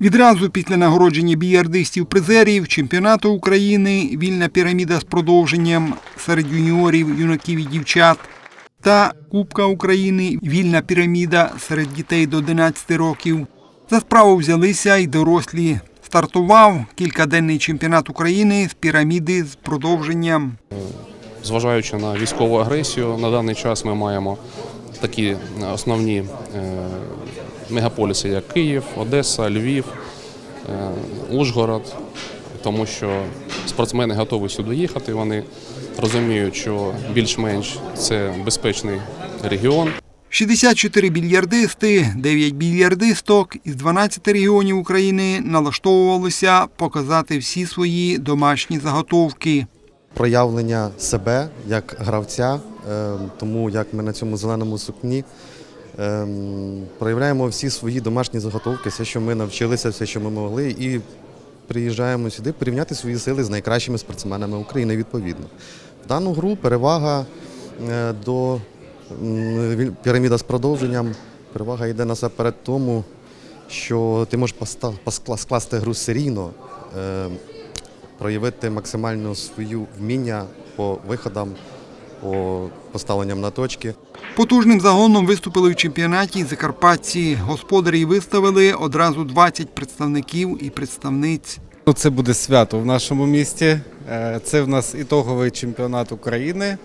Відразу після нагородження біярдистів-призерів чемпіонату України вільна піраміда з продовженням серед юніорів, юнаків і дівчат та Кубка України вільна піраміда серед дітей до 11 років. За справу взялися й дорослі. Стартував кількаденний чемпіонат України з піраміди з продовженням. Зважаючи на військову агресію, на даний час ми маємо такі основні е, мегаполіси, як Київ, Одеса, Львів, е, Ужгород, тому що спортсмени готові сюди їхати. Вони розуміють, що більш-менш це безпечний регіон. 64 більярдисти, 9 більярдисток із 12 регіонів України налаштовувалися показати всі свої домашні заготовки. проявлення себе як гравця, е, тому як ми на цьому зеленому сукні е, проявляємо всі свої домашні заготовки, все, що ми навчилися, все, що ми могли, і приїжджаємо сюди порівняти свої сили з найкращими спортсменами України відповідно. В дану гру перевага е, до піраміда з продовженням. Перевага йде насамперед тому, що ти можеш скласти гру серійно, е, проявити максимально свою вміння по виходам, по поставленням на точки. Потужним загоном виступили в чемпіонаті Закарпатці. Господарі виставили одразу 20 представників і представниць. Ну, Це буде свято в нашому місті. Е, Це в нас ітоговий чемпіонат України,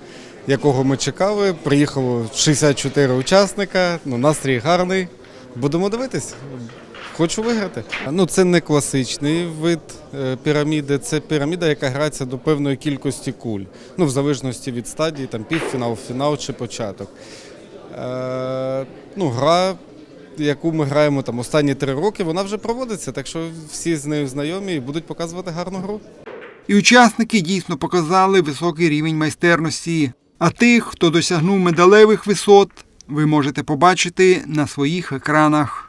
якого ми чекали. Приїхало 64 учасника. Ну, настрій гарний. Будемо дивитись. Хочу виграти. Ну, це не класичний вид е, піраміди, це піраміда, яка грається до певної кількості куль. Ну, в залежності від стадії, там півфінал, фінал чи початок. Е, ну, гра, яку ми граємо там останні три роки, вона вже проводиться, так що всі з нею знайомі і будуть показувати гарну гру. І учасники дійсно показали високий рівень майстерності. А тих, хто досягнув медалевих висот, ви можете побачити на своїх екранах.